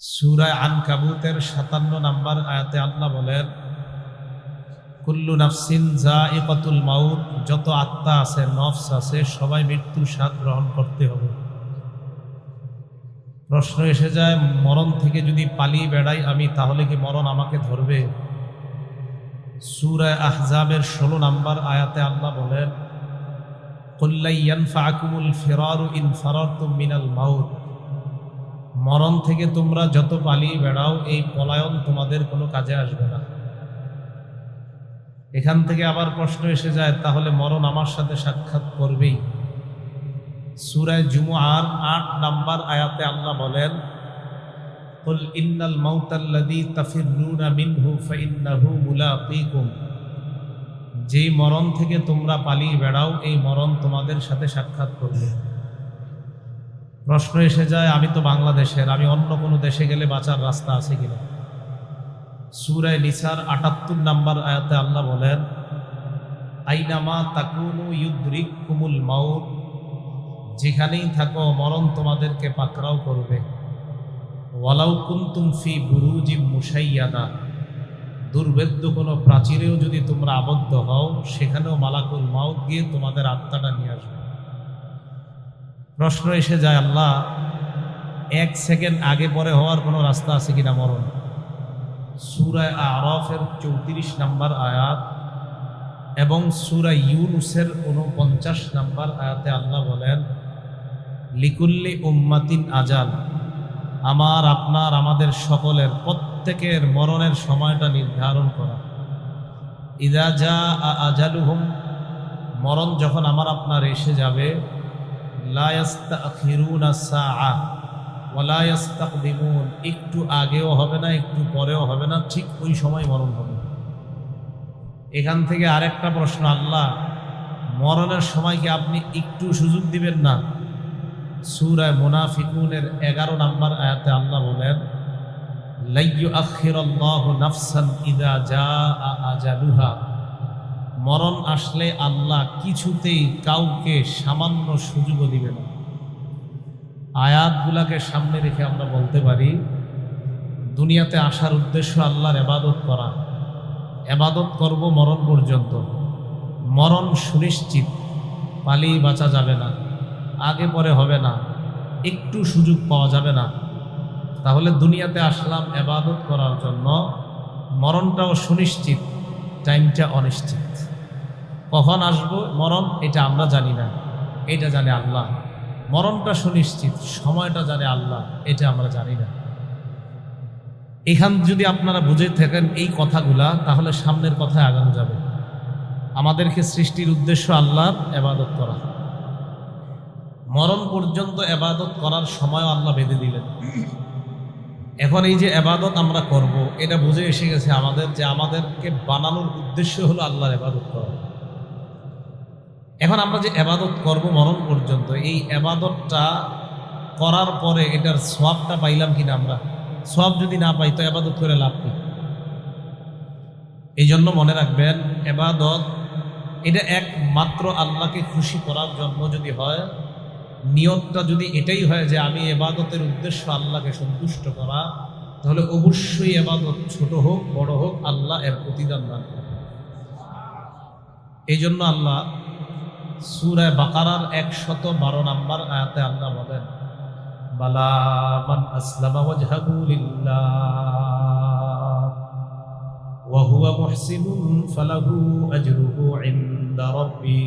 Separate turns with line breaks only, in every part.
সুরায় আন কাবুতের সাতান্ন নাম্বার আয়াতে আল্লাহ বলেন, কুল্লু নাফসিন যা ইকাতুল মাউত, যত আত্মা আছে, নফস আছে, সবাই মৃত্যুর স্বাদ গ্রহণ করতে হবে। প্রশ্ন এসে যায়, মরণ থেকে যদি পালিয়ে বেড়াই আমি, তাহলে কি মরণ আমাকে ধরবে? সুরায় আহজাবের ষোলো নাম্বার আয়াতে আল্লাহ বলেন কল্লাইয়ান ফাকুমুল ফেরারু ইন ফারারতুম মিনাল মাউত। মরণ থেকে তোমরা যত পালিয়ে বেড়াও এই পলায়ন তোমাদের কোনো কাজে আসবে না এখান থেকে আবার প্রশ্ন এসে যায় তাহলে মরণ আমার সাথে সাক্ষাৎ করবেই সুরায় জুমুআর আট নাম্বার আয়াতে আল্লাহ বলেন قل إن الموت الذي تفرون منه فإنه ملاقيكم যেই মরণ থেকে তোমরা পালিয়ে বেড়াও এই মরণ তোমাদের সাথে সাক্ষাৎ করবে প্রশ্ন এসে যায়, আমি তো বাংলাদেশের, আমি অন্য কোনো দেশে গেলে বাঁচার রাস্তা আছে কিনা সুরায় নিসার আটাত্তর নাম্বার আয়াতে আল্লাহ বলেন, আইনামা তাকুনু ইউদ্রিক কুমুল মাউত যেখানেই থাকো মরণ তোমাদেরকে পাকড়াও করবে। ওয়ালাউ কুন্তুম ফি বুরুজি মুসাইয়াদা দুর্ভেদ্য কোনো প্রাচীরেও যদি তোমরা আবদ্ধ হও, সেখানেও মালাকুল মাউত গিয়ে তোমাদের আত্মাটা নিয়ে আসবে। প্রশ্ন এসে যায়, আল্লাহ, এক সেকেন্ড আগে পরে হওয়ার কোনো রাস্তা আছে কিনা মরণ? সুরায় আরফের চৌত্রিশ নাম্বার আয়াত এবং সুরা ইউনুসের উনপঞ্চাশ নাম্বার আয়াতে আল্লাহ বলেন, লিকুল্লি উম্মাতিন আজাল, আমার, আপনার, আমাদের সকলের প্রত্যেকের মরণের সময়টা নির্ধারণ করা। ইদা যা আজালুহুম, মরণ যখন আমার আপনার এসে যাবে একটু আগেও হবে না, একটু পরেও হবে না, ঠিক ওই সময় মরণ হবে। এখান থেকে আরেকটা প্রশ্ন, আল্লাহ, মরণের সময় কি আপনি একটু সুযোগ দিবেন না? সুরায় মুনাফিকুনের এগারো নাম্বার আয়াতে আল্লাহ বলেন লাইয়ু আখিরাল্লাহু নাফসান ইদা জা আজালুহা। মরণ আসলে আল্লাহ কিছুতেই কাউকে সামান্য সুযোগও দিবে না। আয়াতগুলাকে সামনে রেখে আমরা বলতে পারি, দুনিয়াতে আসার উদ্দেশ্য আল্লাহর এবাদত করা। এবাদত করব মরণ পর্যন্ত। মরণ সুনিশ্চিত পালিয়ে বাঁচা যাবে না, আগে পরে হবে না, একটু সুযোগ পাওয়া যাবে না। তাহলে দুনিয়াতে আসলাম এবাদত করার জন্য মরণটাও সুনিশ্চিত টাইমটা অনিশ্চিত। কখন আসব, মরণ, এটা আমরা জানি না। এটা জানে আল্লাহ। মরণটা সুনিশ্চিত, সময়টা জানে আল্লাহ, এটা আমরা জানি না। এখান যদি আপনারা বুঝে থাকেন এই কথাগুলা, তাহলে সামনের কথায় আগানো যাবে। আমাদেরকে সৃষ্টির উদ্দেশ্য আল্লাহর এবাদত করা। মরণ পর্যন্ত এবাদত করার সময় আল্লাহ বেঁধে দিলেন এখন এই যে এবাদত আমরা করব, এটা বুঝে এসে গেছে আমাদের যে আমাদেরকে বানানোর উদ্দেশ্য হলো আল্লাহর এবাদত করা। এখন আমরা যে এবাদত করব মরণ পর্যন্ত, এই এবাদতটা করার পরে এটার সোয়াবটা পাইলাম কিনা আমরা? সোয়াব যদি না পাই, তো এবাদত করে লাভ কি? এই জন্য মনে রাখবেন, এবাদত এটা একমাত্র আল্লাহকে খুশি করার জন্য যদি হয় নিয়তটা যদি এটাই হয় যে আমি এবাদতের উদ্দেশ্য আল্লাহকে সন্তুষ্ট করা, তাহলে অবশ্যই এবাদত ছোট হোক, বড় হোক, আল্লাহ এর প্রতিদান দান এই জন্য আল্লাহ সুরায় বাকারার একশত বারো নাম্বার আয়াতে আল্লাহ বলেন, বালা মান আসলামা হুয়া মুহসিনুন ফালাহু আজরুহু ইনদা রাব্বি।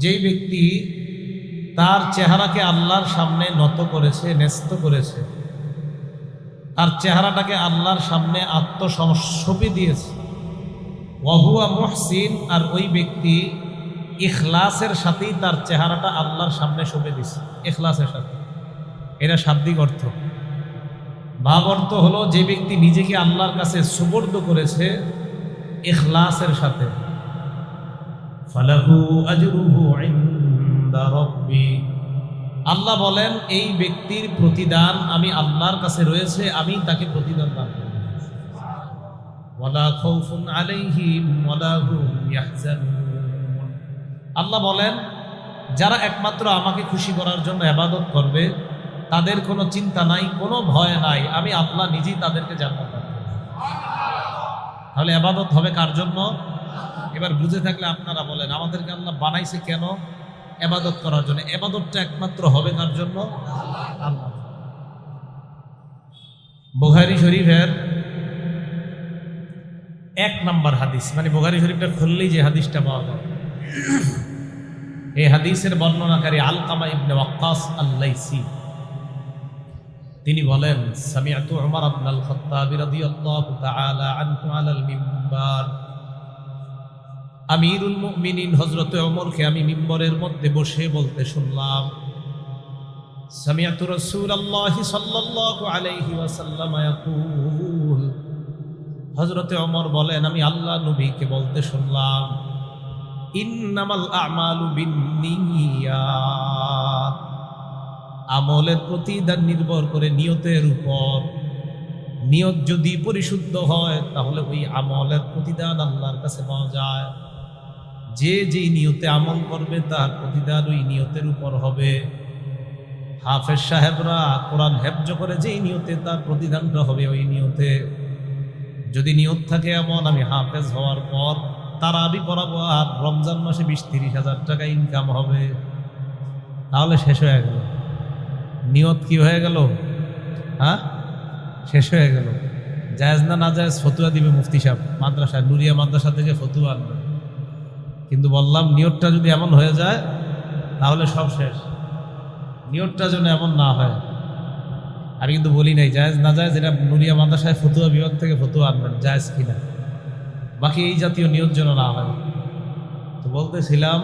যেই ব্যক্তি তার চেহারাকে আল্লাহর সামনে নত করেছে, ন্যস্ত করেছে। তার চেহারাটাকে আল্লাহর সামনে আত্মসমর্পে দিয়েছে। ওয়াহুয়া মহসিন আর ওই ব্যক্তি ইখলাসের সাথেই তার চেহারাটা আল্লাহর সামনে সঁপে দিছে ইখলাসের সাথে। এটা শাব্দিক অর্থ। ভাব অর্থ হলো যে ব্যক্তি নিজেকে আল্লাহর কাছে সুবর্দ করেছে ইখলাসের সাথে। ফালাহু আজরুহু রাব্বি আল্লাহ বলেন, এই ব্যক্তির প্রতিদান আমি আল্লাহর কাছে রয়েছে, আমি তাকে প্রতিদান দান আল্লাহ বলেন, যারা একমাত্র আমাকে খুশি করার জন্য আবাদত করবে, তাদের কোনো চিন্তা নাই, কোনো ভয় নাই, আমি আল্লাহ নিজেই তাদেরকে জান্নাত তাহলে আবাদত হবে কার জন্য? এবার বুঝে থাকলে আপনারা বলেন, আমাদেরকে আল্লাহ বানাইছে কেন? এবাদত করার জন্য। এবাদতটা একমাত্র হবে কার জন্য? আল্লাহ। শরীফের এক নাম্বার হাদিস। মানে বুখারি শরীফটা খুললেই যে হাদিসটা পাওয়া যায়। এই হাদিসের বর্ণনাকারী আলকামা ইবনে ওয়াক্কাস আল্লাইসি। তিনি বলেন, সামিআতু উমর আল খাত্তাব রাদিয়াল্লাহু তাআলা আনহু আলাল মিম্বার আমিরুল মুমিনিন হযরত ওমরকে আমি মিম্বরের মধ্যে বসে বলতে শুনলাম সামিআতু রাসূলুল্লাহি সাল্লাল্লাহু আলাইহি ওয়াসাল্লাম হযরতে ওমর বলেন, আমি আল্লাহ নবীকে বলতে শুনলাম, ইন্নামাল আমালু বিন্নিয়াত। আমলের প্রতিদান নির্ভর করে নিয়তের উপর। নিয়ত যদি পরিশুদ্ধ হয়, তাহলে ওই আমলের প্রতিদান আল্লাহর কাছে পাওয়া যায়। যে যেই নিয়তে আমল করবে তার প্রতিদান ওই নিয়তের উপর হবে। হাফেজ সাহেবরা কোরআন হেফজ করে যেই নিয়তে তার প্রতিদানটা হবে ওই নিয়তে। যদি নিয়ত থাকে এমন, আমি হাফেজ হওয়ার পর তারা আবি পড়াবো আর রমজান মাসে বিশ তিরিশ হাজার টাকা ইনকাম হবে। তাহলে শেষ হয়ে গেল। নিয়ত কি হয়ে গেল? হ্যাঁ? শেষ হয়ে গেল। জায়েজ না না জায়েজ ফতুয়া দিবে মুফতি সাহেব। মাদ্রাসা নুরিয়া মাদ্রাসা থেকে ফতুয়া আনবে। কিন্তু বললাম নিয়তটা যদি এমন হয়ে যায়, তাহলে সব শেষ। নিয়তটা যেন এমন না হয়। আমি কিন্তু বলি নাই, জায়েজ না যায় যেটা নুরিয়া মাদ্রাসায় ফতুয়া বিভাগ থেকে ফতুয়া আনবেন, জায়েজ কিনা। বাকি এই জাতীয় নিয়ত যেন না হয়। তো বলতেছিলাম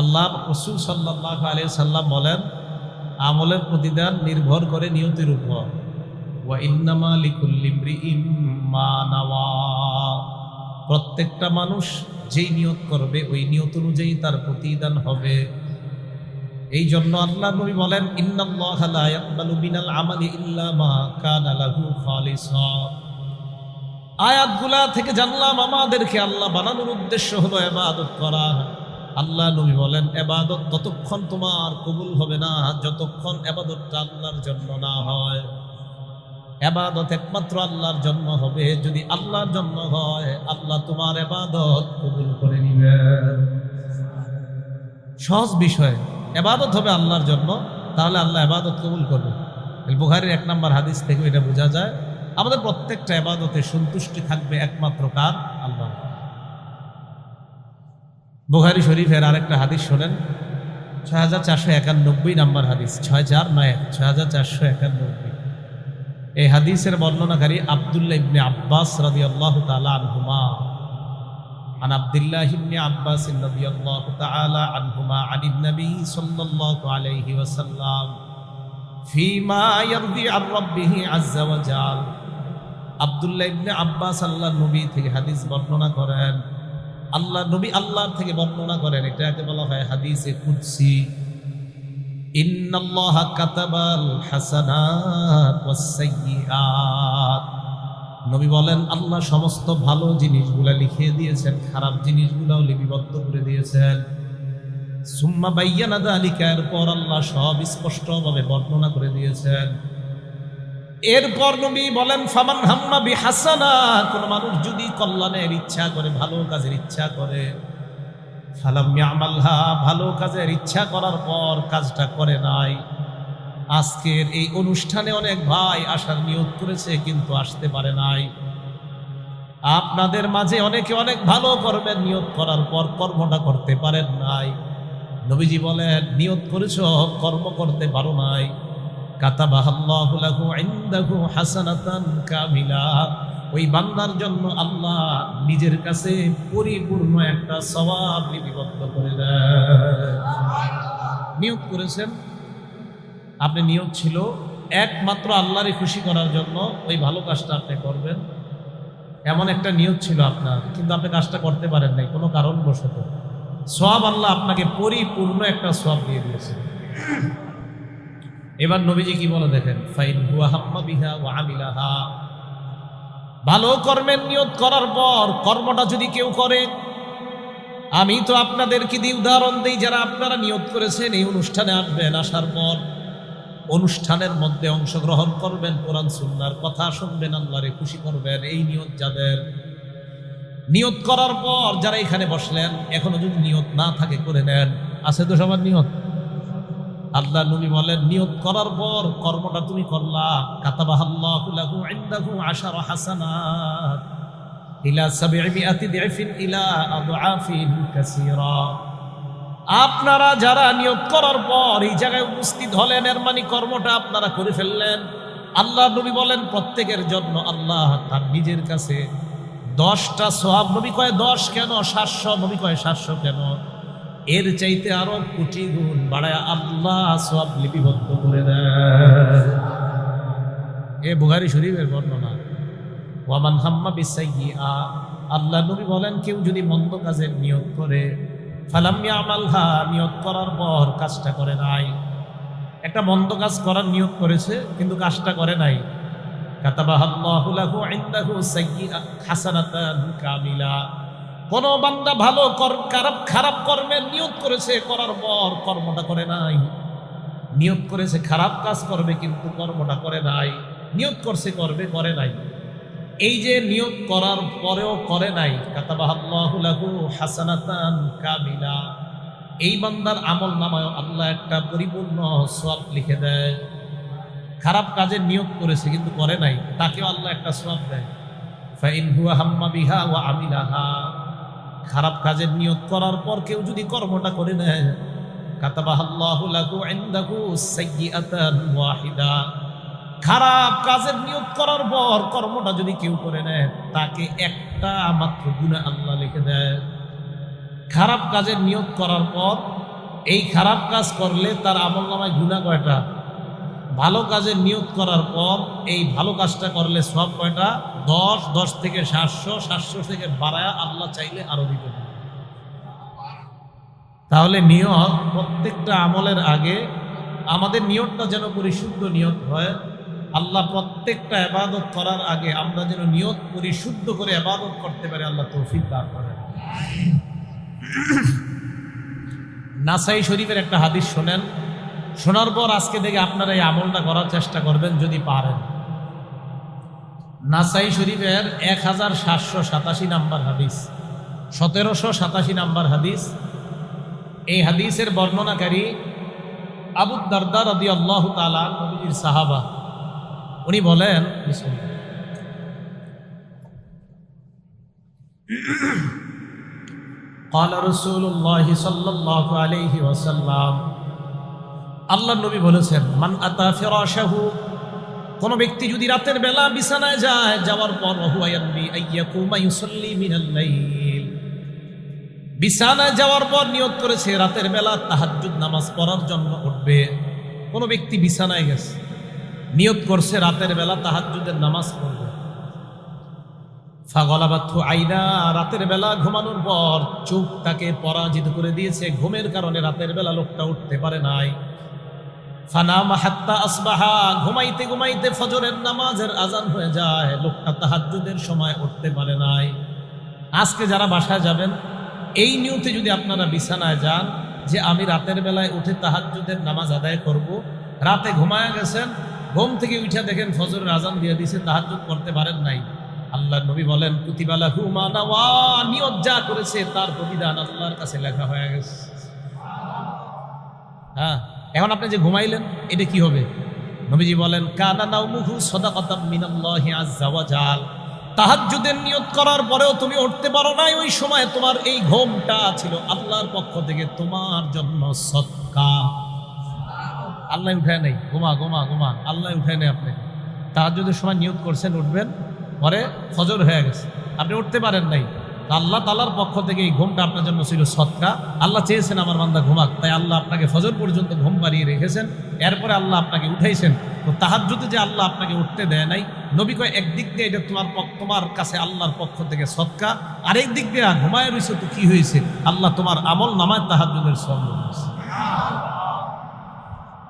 আল্লাহ রসুল সাল্লাহ আলিয়া সাল্লাম বলেন, আমলের প্রতিদান নির্ভর করে নিয়তের উপর। ইন্নামা লিকুল্লি ইমরিইম মা নাওয়া। প্রত্যেকটা মানুষ যেই নিয়ত করবে, ওই নিয়ত অনুযায়ী তার প্রতিদান হবে। এই জন্য আল্লাহ নবী বলেন আয়াতগুলা থেকে জানলাম, আমাদেরকে আল্লাহ বানানোর উদ্দেশ্য হলো এবাদত করা। আল্লাহ নবী বলেন এবাদত ততক্ষণ তোমার কবুল হবে না, যতক্ষণ এবাদতটা আল্লাহর জন্য না হয়। এবাদত একমাত্র আল্লাহর জন্য হবে। যদি আল্লাহর জন্য হয়, আল্লাহ তোমার এবাদত কবুল করে নিবেন সহজ বিষয়। এবাদত হবে আল্লাহর জন্য তাহলে আল্লাহ এবাদত কবুল করবে। বুখারির এক নম্বর হাদিস থেকে এটা বোঝা যায়। আমাদের প্রত্যেকটা এবাদতে সন্তুষ্টি থাকবে একমাত্র কার? আল্লাহ বুখারি শরীফের আরেকটা হাদিস শোনেন। ছয় হাজার চারশো একানব্বই নাম্বার হাদিস। ছয় চার নয় ছয় হাজার চারশো একানব্বই। এই হাদিসের বর্ণনাকারী আবদুল্লাহ ইবনে আব্বাস রাদি আল্লাহ তালা আনহুমা عن عبد الله بن عباس رضي الله تعالى عنهما عن النبي صلى الله عليه وسلم فيما يرضي عن ربه عز وجل আব্দুল্লাহ ইবনে আব্বাস আল্লাহ নবী থেকে হাদিস বর্ণনা করেন আল্লাহ নবী আল্লাহ থেকে বর্ণনা করেন এটাকে বলা হয় হাদিসে কুদসি সাইয়্যাত। নবী বলেন, আল্লাহ সমস্ত ভালো জিনিসগুলা লিখে দিয়েছেন, খারাপ জিনিসগুলাও লিপিবদ্ধ করে দিয়েছেন। সুম্মা বাইয়ানা দালিকা, এরপর আল্লাহ সব স্পষ্টভাবে বর্ণনা করে দিয়েছেন। এরপর নবী বলেন, ফামান হাম্মা বি হাসানা কোন মানুষ যদি কল্যাণের ইচ্ছা করে, ভালো কাজের ইচ্ছা করে ফালাম ভালো কাজের ইচ্ছা করার পর কাজটা করে নাই। আজকের এই অনুষ্ঠানে অনেক ভাই আসার নিয়োগ করেছে, কিন্তু আসতে পারে নাই। আপনাদের মাঝে অনেকে অনেক ভালো করবেন নিয়োগ করার পর কর্মটা করতে পারেন নাই। নবীজি বলেন, নিয়োগ করেছ, কর্ম করতে পারো নাই। ইনদাহু হাসানাতান কামিলা। ওই বান্দার জন্য আল্লাহ নিজের কাছে পরিপূর্ণ একটা সওয়াব লিপিবদ্ধ করে নিয়োগ করেছেন। আপনি নিয়োগ ছিল একমাত্র আল্লাহরই খুশি করার জন্য ওই ভালো কাজটা আপনি করবেন। এমন একটা নিয়োগ ছিল আপনার, কিন্তু আপনি কাজটা করতে পারেন নাই, কোনো কারণবশত। সব আল্লাহ আপনাকে পরিপূর্ণ একটা সব দিয়ে দিয়েছে। এবার নবীজি কি বলে দেখেন? ফাইন হুয়া হাম্মা বিহা ওয়া আমিলাহা। ভালো কর্মের নিয়ত করার পর কর্মটা যদি কেউ করে, আমি তো আপনাদেরকে দিয়ে উদাহরণ দিই, যারা আপনারা নিয়ত করেছেন এই অনুষ্ঠানে আসবেন, আসার পর অনুষ্ঠানের মধ্যে অংশগ্রহণ করবেন, কোরআন, সুন্নার কথা শুনবেন, আল্লাহরে খুশি করবেন, এই নিয়ত যাদের। নিয়ত করার পর যারা এখানে বসলেন, এখনও যদি নিয়ত না থাকে, করে নেন। আছে তো সবার নিয়ত? আল্লাহ নবী বলেন, নিয়োগ করার পর কর্মটা তুমি করলা। ইলা আপনারা যারা নিয়োগ করার পর এই জায়গায় উপস্থিত হলেন, এর মানে কর্মটা আপনারা করে ফেললেন। আল্লাহ নবী বলেন, প্রত্যেকের জন্য আল্লাহ তার নিজের কাছে দশটা সোহাব নবী কয়, দশ কেন? সাতশো? নবী কয়, সাতশো কেন? এর চাইতে আরও কোটি গুণ বাড়ায় আল্লাহ সব লিপিবদ্ধ করে দেয়। এ বুহারি শরীফের বর্ণনা। ওয়ামান হাম্মা বিসাইয়্যিআ। আল্লাহ নবী বলেন, কেউ যদি মন্দ কাজের নিয়োগ করে ফালাম্মিয়া আমালহা নিয়োগ করার পর কাজটা করে নাই। একটা মন্দ কাজ করার নিয়োগ করেছে, কিন্তু কাজটা করে নাই। কাতাবাহাল্লাহু লাহু ইনদাহু সাইয়্যিআ হাসানাতান কামিলা। কোন বান্দা ভালো খারাপ খারাপ কর্মের নিয়োগ করেছে, করার পর কর্মটা করে নাই। নিয়োগ করেছে, খারাপ কাজ করবে, কিন্তু কর্মটা করে নাই। নিয়োগ করছে করবে করে নাই। এই যে নিয়োগ করার পরেও করে নাই হাসানাতান কামিলা। এই বান্দার আমল নামায় আল্লাহ একটা পরিপূর্ণ সওয়াব লিখে দেয়। খারাপ কাজে নিয়োগ করেছে, কিন্তু করে নাই। তাকেও আল্লাহ একটা সওয়াব দেয়। ফাইন হুয়া হাম্মা বিহা ওয়া আমিলাহা। খারাপ কাজের নিয়োগ করার পর কেউ যদি কর্মটা করে নেয়। খারাপ কাজের নিয়োগ করার পর কর্মটা যদি কেউ করে নেয়, তাকে একটা মাত্র গুণা আল্লাহ লিখে দেয়। খারাপ কাজের নিয়োগ করার পর এই খারাপ কাজ করলে তার আমল নামায় গুণা কয়টা? ভালো কাজের নিয়োগ করার পর এই ভালো কাজটা করলে সব কয়টা? দশ দশ থেকে সাতশো সাতশো থেকে বাড়ায় আল্লাহ চাইলে আরও দিতে তাহলে নিয়ত প্রত্যেকটা আমলের আগে আমাদের নিয়তটা যেন পরিশুদ্ধ নিয়ত হয়, আল্লাহ প্রত্যেকটা আবাদত করার আগে আমরা যেন নিয়ত পরিশুদ্ধ করে আবাদত করতে পারি, আল্লাহ তৌফিক দান করেন। নাসাই শরীফের একটা হাদিস শোনেন শোনার পর আজকে থেকে আপনারা এই আমলটা করার চেষ্টা করবেন যদি পারেন নাসাই শরীফের এক হাজার সাতশো সাতাশি নাম্বার হাদিস সতেরোশো সাতাশি নাম্বার হাদিস এই হাদিসের বর্ণনাকারী আবু দারদার আদি আল্লাহ তালা নবীর সাহাবা উনি বলেন বিসমিল্লাহ। قال رسول الله صلى الله عليه وسلم আল্লাহ নবী বলেছেন, মান আতা ফিরাশাহু কোন ব্যক্তি যদি রাতের বেলা বিছানায় যায়, যাওয়ার পর বিছানায় যাওয়ার পর নিয়ত করেছে, রাতের বেলা তাহাজ্জুদ নামাজ পড়ার জন্য উঠবে। কোন ব্যক্তি বিছানায় গেছে, নিয়ত করছে রাতের বেলা তাহাজ্জুদের নামাজ পড়বে। ফাগলাবাথু আইনা, রাতের বেলা ঘুমানোর পর চোখ তাকে পরাজিত করে দিয়েছে। ঘুমের কারণে রাতের বেলা লোকটা উঠতে পারে নাই। ফানামা হাত্তা আসবাহা, ঘুমাইতে ঘুমাইতে ফজরের নামাজের আজান হয়ে যায়। লোকটা তাহাজ্জুদের সময় উঠতে পারে নাই। আজকে যারা বাসায় যাবেন, এই নিয়তে যদি আপনারা বিছানায় যান, যে আমি রাতের বেলায় উঠে তাহাজ্জুদের নামাজ আদায় করব, রাতে ঘুমায় গেছেন, ঘুম থেকে উঠে দেখেন ফজরের আজান দিয়ে দিছে, তাহাজ্জুদ করতে পারেন নাই। আল্লাহ নবী বলেন কুতিবালা হুমানা ওয়া নিয়ত যা করেছে তার প্রতিদান আল্লাহর কাছে লেখা হয়ে গেছে। হ্যাঁ। এখন আপনি যে ঘুমাইলেন, এটা কি হবে? নবীজি বলেন, কানা নাউমুহু সাদাকাতাম মিনাল্লাহি আযজা ওয়া জাল। তাহাজ্জুদের নিয়ত করার পরেও তুমি উঠতে পারো নাই, ওই সময় তোমার এই ঘুমটা ছিল আল্লাহর পক্ষ থেকে তোমার জন্য সৎকা। আল্লাহ উঠায় নাই। ঘুমা ঘুমা ঘুমা। আল্লাহ উঠায় নাই আপনি। তাহাজ্জুদের সময় নিয়ত করছেন, উঠবেন। পরে ফজর হয়ে গেছে। আপনি উঠতে পারেন নাই। আল্লাহ তালার পক্ষ থেকে এই ঘুমটা আপনার জন্য ছিল সৎকা আল্লাহ চেয়েছেন আমার বান্দা ঘুমাক। তাই আল্লাহ আপনাকে ফজর পর্যন্ত ঘুম পাড়িয়ে রেখেছেন। এরপরে আল্লাহ আপনাকে উঠাইছেন। তো তাহাজ্জুদে যে আল্লাহ আপনাকে উঠতে দেয় নাই, নবী কয় একদিক দিয়ে এটা তোমার তোমার কাছে আল্লাহর পক্ষ থেকে সৎকা আরেক দিক দিয়ে ঘুমায় রয়েছে তো কি হয়েছে? আল্লাহ তোমার আমল নামায় তাহাজ্জুদের সব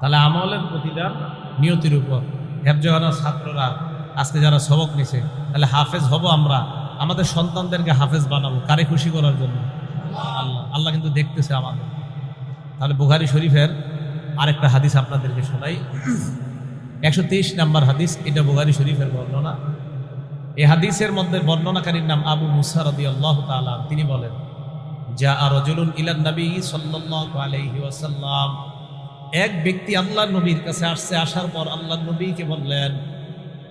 তাহলে আমলের প্রতিদান নিয়তির উপর। হেফজহানার ছাত্ররা আজকে যারা সবক নিছে, তাহলে হাফেজ হব আমরা। আমাদের সন্তানদেরকে হাফেজ বানাবো, কারে খুশি করার জন্য? আল্লাহ আল্লাহ কিন্তু দেখতেছে আমাদের। তাহলে বুখারি শরীফের আরেকটা হাদিস আপনাদেরকে শোনাই। একশো তেইশ নাম্বার হাদিস, এটা বুগারি শরীফের বর্ণনা। এই হাদিসের মধ্যে বর্ণনাকারীর নাম আবু মুসা রদি আল্লাহ তালা তিনি বলেন যা আর রজুলুন ইলান নবী সাল্লাল্লাহু আলাইহি ওয়াসাল্লাম। এক ব্যক্তি আল্লাহ নবীর কাছে আসছে, আসার পর আল্লাহ নবীকে বললেন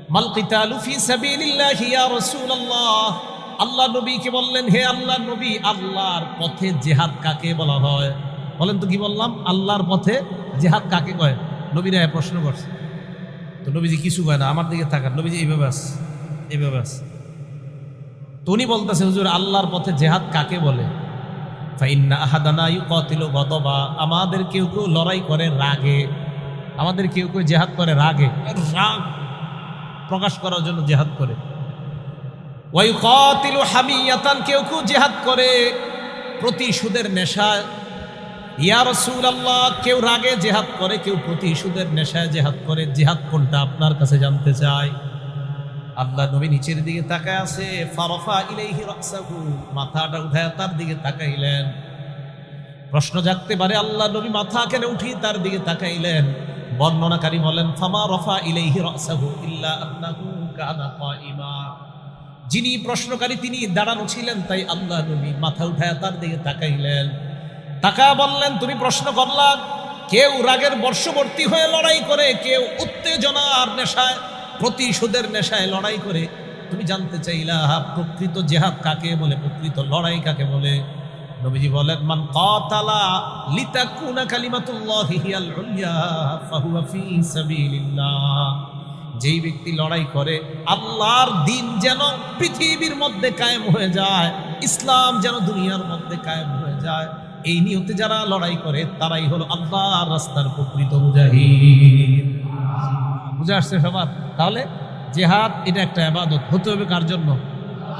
মাল কিতালু ফি সাবিলিল্লাহি ইয়া রাসূলুল্লাহ। আল্লাহ নবীকে বললেন, হে আল্লাহ নবী, আল্লাহর পথে জিহাদ কাকে বলা হয়? বলেন তো কি বললাম? আল্লাহর পথে জিহাদ কাকে কয়? নবীরা প্রশ্ন করছে। তো নবীজি কিছু কয় না, আমার দিকে তাকান। নবীজি এইভাবে আস এইভাবে আস তো উনি বলতেছে, হুজুর, আল্লাহর পথে জেহাদ কাকে বলে? ফাইন্না আহাদানা ইউকাতিলু গদবা। আমাদের কেউ কেউ লড়াই করে রাগে। আমাদের কেউ কেউ জেহাদ করে রাগে। রাগ। প্রকাশ করার জন্য জেহাদ করে। ওয়াইকাতিলু হামিয়াতান, কেউ কেউ জেহাদ করে প্রতিশোধের নেশায়। ইয়া রাসূলুল্লাহ, কেউ রাগে জেহাদ করে, কেউ প্রতিশোধের নেশায় জেহাদ করে। জেহাদ কোনটা আপনার কাছে জানতে চায় আল্লাহ নবী নিচের দিকে তাকায় আছে, ফারফা ইলাইহি রাসাহু মাথাটা উঠায় তার দিকে তাকাইলেন। প্রশ্ন জাগতে পারে, আল্লাহ নবী মাথা কেন উঠি তার দিকে তাকাইলেন? বর্ণনাকারী বলেন, ফামা রফা ইলাইহি রাসাহু ইল্লা আন্নাহু কানা কাইমা যিনি প্রশ্নকারী, তিনি দাঁড়ানো ছিলেন, তাই আল্লাহ নবী মাথা উঠায় তার দিকে তাকাইলেন। তাকা বললেন, তুমি প্রশ্ন করলা, কেউ রাগের বর্ষবর্তী হয়ে লড়াই করে, কেউ উত্তেজনার নেশায়, প্রতিশোধের নেশায় লড়াই করে। তুমি জানতে চাইলা, প্রকৃত জেহাদ কাকে বলে, প্রকৃত লড়াই কাকে বলে? নবীজি বলেন, মান কাতালা লিতাকুনা কালিমাতুল্লাহি হিয়াল উলিয়া, ফাহুয়া ফি সাবিলিল্লাহ। যেই ব্যক্তি লড়াই করে, আল্লাহর দিন যেন পৃথিবীর মধ্যে কায়েম হয়ে যায়, ইসলাম যেন দুনিয়ার মধ্যে কায়েম হয়ে যায়, এই নিয়তে যারা লড়াই করে, তারাই হলো আল্লাহর রাস্তার প্রকৃত মুজাহিদ। বুঝে আসছে সবার? তাহলে জেহাদ এটা একটা আবাদত হতে হবে কার জন্য?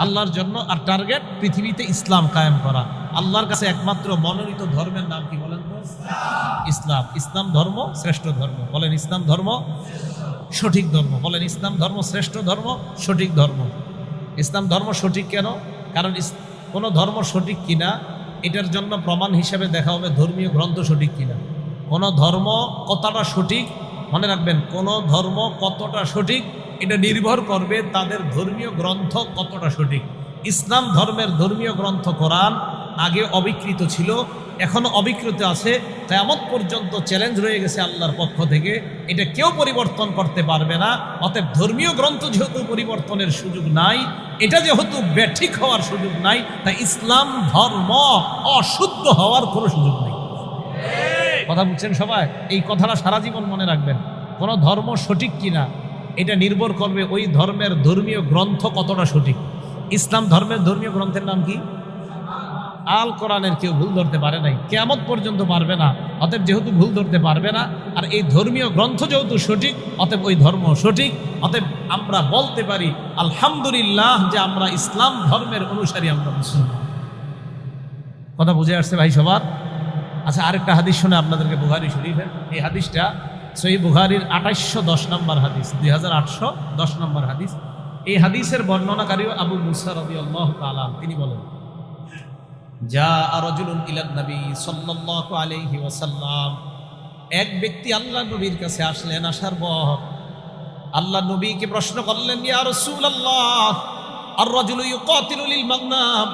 আল্লাহর জন্য আর টার্গেট পৃথিবীতে ইসলাম কায়েম করা। আল্লাহর কাছে একমাত্র মনোনীত ধর্মের নাম কি বলেন তো? ইসলাম। ইসলাম ধর্ম, শ্রেষ্ঠ ধর্ম। বলেন ইসলাম ধর্ম, সঠিক ধর্ম। বলেন ইসলাম ধর্ম, শ্রেষ্ঠ ধর্ম, সঠিক ধর্ম। ইসলাম ধর্ম সঠিক কেন? কারণ কোনো ধর্ম সঠিক কিনা, এটার জন্য প্রমাণ হিসেবে দেখা হবে ধর্মীয় গ্রন্থ সঠিক কিনা। কোনো ধর্ম কতটা সঠিক? মনে রাখবেন, কোন ধর্ম কতটা সঠিক, এটা নির্ভর করবে তাদের ধর্মীয় গ্রন্থ কতটা সঠিক। ইসলাম ধর্মের ধর্মীয় গ্রন্থ কোরআন আগে অবিকৃত ছিল, এখন অবিকৃত আছে। তেমন পর্যন্ত চ্যালেঞ্জ রয়ে গেছে আল্লাহর পক্ষ থেকে। এটা কেউ পরিবর্তন করতে পারবে না। অতএব ধর্মীয় গ্রন্থ যেহেতু পরিবর্তনের সুযোগ নাই, এটা যেহেতু ব্যাঠিক হওয়ার সুযোগ নাই, তাই ইসলাম ধর্ম অশুদ্ধ হওয়ার কোনো সুযোগ নেই। কথা বুঝছেন সবাই? এই কথাটা সারা জীবন মনে রাখবেন। কোনো ধর্ম সঠিক কিনা, এটা নির্ভর করবে ওই ধর্মের ধর্মীয় গ্রন্থ কতটা সঠিক। ইসলাম ধর্মের ধর্মীয় গ্রন্থের নাম কি? আল কোরআনের কেউ ভুল ধরতে পারে নাই। কেমন পর্যন্ত পারবে না। অতএব যেহেতু ভুল ধরতে পারবে না, আর এই ধর্মীয় গ্রন্থ যেহেতু সঠিক, অতএব ওই ধর্ম সঠিক, অতএব আমরা বলতে পারি, আলহামদুলিল্লাহ যে আমরা ইসলাম ধর্মের অনুসারী আমরা মুসলমান কথা বুঝে আসছে ভাই সবার? আচ্ছা আরেকটা হাদিস শুনে আপনাদেরকে বুহারি শরীফের। এই হাদিসটা সই বুহারির আঠাইশশো দশ নম্বর হাদিস, দুই হাজার আটশো দশ নম্বর হাদিস। এই হাদিসের বর্ণনাকারী আবু মুসা রবি আল্লাহ তালাম তিনি বলেন যা আরজুলুন ইলান নবী সাল্লাল্লাহু আলাইহি ওয়াসাল্লাম এক ব্যক্তি আল্লাহ নবীর কাছে আসলেন, আসার পর আল্লাহ নবীকে প্রশ্ন করলেন, ইয়া রাসূলুল্লাহ আর রাজুলু ইউকাতিলু লিল মাগনাম?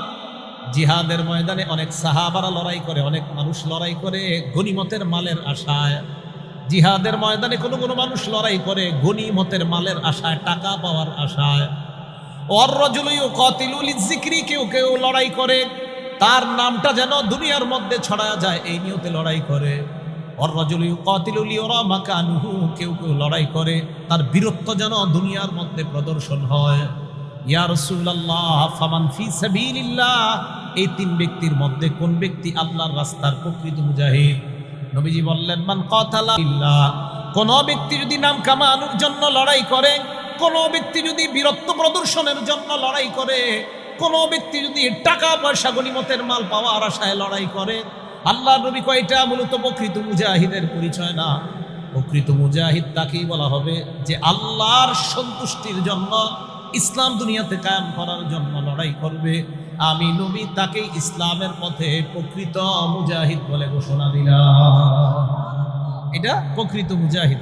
জিহাদের ময়দানে অনেক সাহাবারা লড়াই করে, অনেক মানুষ লড়াই করে গনিমতের মালের আশায়। জিহাদের ময়দানে কোনো কোনো মানুষ লড়াই করে গনিমতের মালের আশায়, টাকা পাওয়ার আশায়। অর রজুলু কতিলু জিক্রি? কেউ কেউ লড়াই করে। তার নামটা যেন দুনিয়ার মধ্যে ছড়া যায়, এই নিয়তে লড়াই করে। কেউ কেউ লড়াই করে। তার বীরত্ব যেন দুনিয়ার মধ্যে প্রদর্শন হয়। ইয়া রাসূলুল্লাহ, ফামান ফি সাবিলিল্লাহ, এই তিন ব্যক্তির মধ্যে কোন ব্যক্তি আল্লাহর রাস্তার প্রকৃত মুজাহিদ? নবীজি বললেন, মান কাতালা কোন ব্যক্তি যদি নাম কামানোর জন্য লড়াই করে, কোন ব্যক্তি যদি বীরত্ব প্রদর্শনের জন্য লড়াই করে কোন ব্যক্তি যদি টাকা, পয়সা গনিমতের মাল পাওয়ার আশায় লড়াই করে আল্লাহ নবী কয়টা? মূলত প্রকৃত মুজাহিদের পরিচয় না। প্রকৃত মুজাহিদ তাকেই বলা হবে যে আল্লাহর সন্তুষ্টির জন্য ইসলাম দুনিয়াতে কায়েম করার জন্য লড়াই করবে। আমি নবী তাকে ইসলামের পথে প্রকৃত মুজাহিদ বলে ঘোষণা দিলাম। এটা প্রকৃত মুজাহিদ।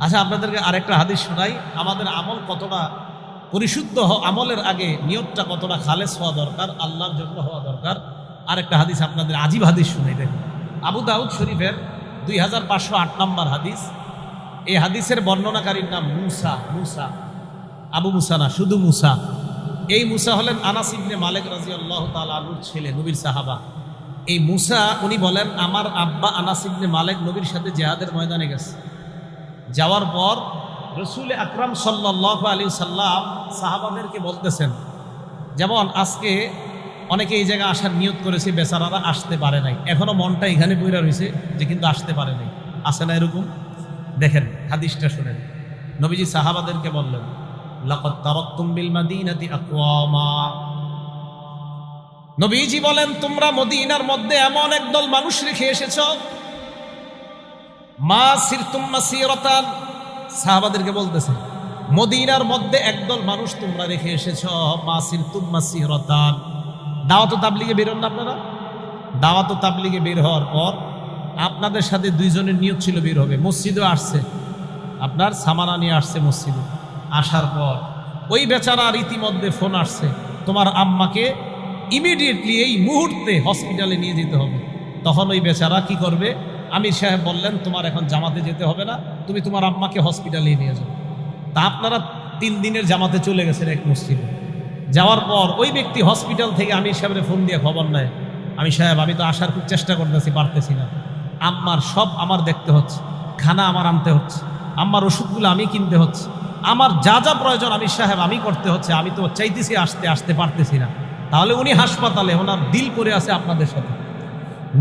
আচ্ছা আপনাদেরকে আরেকটা হাদিস শোনাই। আমাদের আমল কতটা পরিশুদ্ধ আমলের আগে নিয়তটা কতটা খালেস হওয়া দরকার, আল্লাহর জন্য হওয়া দরকার। আরেকটা হাদিস আপনাদের আজীব হাদিস শুনাই দেখুন। আবু দাউদ শরীফের দুই হাজার পাঁচশো আট নম্বর হাদিস। এই হাদিসের বর্ণনাকারীর নাম মুসা মুসা। আবু মুসা না, শুধু মুসা। এই মুসা হলেন আনাস ইবনে মালিক রাজি আল্লাহ তালুর ছেলে, নবীর সাহাবা। এই মুসা, উনি বলেন, আমার আব্বা আনাস ইবনে মালিক নবীর সাথে জেহাদের ময়দানে গেছে। যাওয়ার পর রসুল আকরাম সাল্লাহ আলী সাল্লাম সাহাবাদেরকে বলতেছেন, যেমন আজকে অনেকে এই জায়গায় আসার নিয়ত করেছে, বেচারারা আসতে পারে নাই। এখনও মনটা এখানে বইরা রয়েছে যে কিন্তু আসতে পারে নাই। আসে না এরকম? দেখেন, হাদিসটা শুনেন। নবীজি সাহাবাদেরকে বললেন আকওয়ামা। নবীজি বলেন, তোমরা মদিনার মধ্যে এমন একদল মানুষ রেখে এসেছ, মা সিরতুম মাসিরাতান সাহাবাদেরকে বলতেছে, মদিনার মধ্যে একদল মানুষ তোমরা রেখে এসেছ মা সিরতুম মাসিরাতান দাওয়াত তাবলিগে বেরোন না আপনারা? দাওয়াত তাবলিগে বের হওয়ার পর আপনাদের সাথে দুইজনের নিয়োগ ছিল বের হবে। মসজিদও আসছে। আপনার সামানা নিয়ে আসছে মসজিদে। আসার পর ওই বেচারার ইতিমধ্যে ফোন আসছে, তোমার আম্মাকে ইমিডিয়েটলি এই মুহূর্তে হসপিটালে নিয়ে যেতে হবে। তখন ওই বেচারা কি করবে? আমির সাহেব বললেন, তোমার এখন জামাতে যেতে হবে না, তুমি তোমার আম্মাকে হসপিটালে নিয়ে যাও। তা আপনারা তিন দিনের জামাতে চলে গেছেন এক মসজিদে। যাওয়ার পর ওই ব্যক্তি হসপিটাল থেকে আমির সাহেবের ফোন দিয়ে খবর নেয় আমি সাহেব, আমি তো আসার খুব চেষ্টা করতেছি, পারতেছি না। আম্মার সব আমার দেখতে হচ্ছে, খানা আমার আনতে হচ্ছে, আম্মার ওষুধগুলো আমি কিনতে হচ্ছে, আমার যা যা প্রয়োজন আমি সাহেব আমি করতে হচ্ছে, আমি তো চাইতেছি আসতে আসতে পারতেছি না। তাহলে উনি হাসপাতালে, ওনার দিল করে আছে আপনাদের সাথে।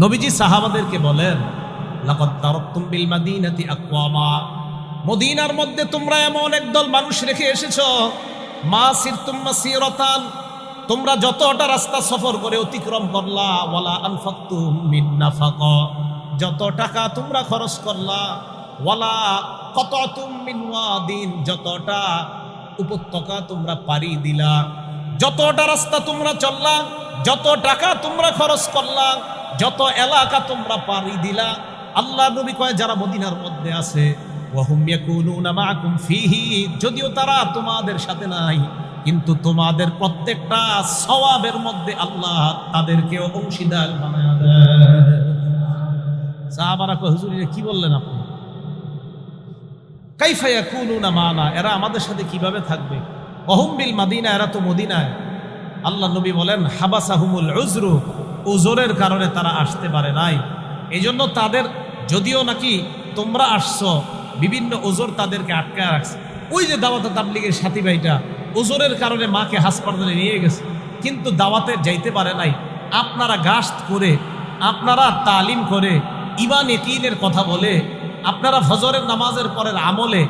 নবীজি সাহাবাদেরকে বলেন লাকাদ তারাকতুম বিল মাদিনাতি আকওয়ামা। মদিনার মধ্যে তোমরা এমন একদল মানুষ রেখে এসেছ মা সিরতুম মাসিরাতান তোমরা যতটা রাস্তা সফর করে অতিক্রম করলা, ওয়ালা আনফাকতুম মিন নাফাকা। যত টাকা তোমরা খরচ করলা, ওয়ালা কততুম মিন ওয়াদিন। যতটা উপত্যকা তোমরা পাড়ি দিলা, যতটা রাস্তা তোমরা চললা, যত টাকা তোমরা খরচ করলা, যত এলাকা তোমরা পাড়ি দিলা আল্লাহ নবী কয়, যারা মদিনার মধ্যে আছে যদিও তারা তোমাদের সাথে নাই, কিন্তু তোমাদের প্রত্যেকটা সওয়াবের মধ্যে আল্লাহ তাদেরকে অংশীদার বানায় দেয় সাহাবারা কয়, হুজুর কি বললেন আপনি? কাইফা ইয়াকুনুনা মানা এরা আমাদের সাথে কীভাবে থাকবে? অহুম বিল মাদিনা, এরা তো মদিনায়। আল্লাহ নবী বলেন, হাবাসাহুমুল উজরু ওজোরের কারণে তারা আসতে পারে নাই। এই জন্য তাদের যদিও নাকি তোমরা আসছো, বিভিন্ন ওজোর তাদেরকে আটকায় রাখছে। ওই যে দাওয়াতে তাবলিগের সাথী ভাইটা, ওজোরের কারণে মাকে হাসপাতালে নিয়ে গেছে, কিন্তু দাওয়াতে যাইতে পারে নাই। আপনারা গাস্ত করে, আপনারা তালিম করে, ইমান একিনের কথা বলে, আপনারা ফজরের নামাজের পরের আমলে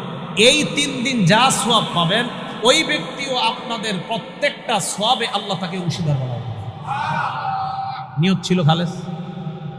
এই তিন দিন যা সোয়াব পাবেন, ওই ব্যক্তিও আপনাদের প্রত্যেকটা সোয়াবে আল্লাহ তাকে উশিদার বলা। নিয়ত ছিল খালেস।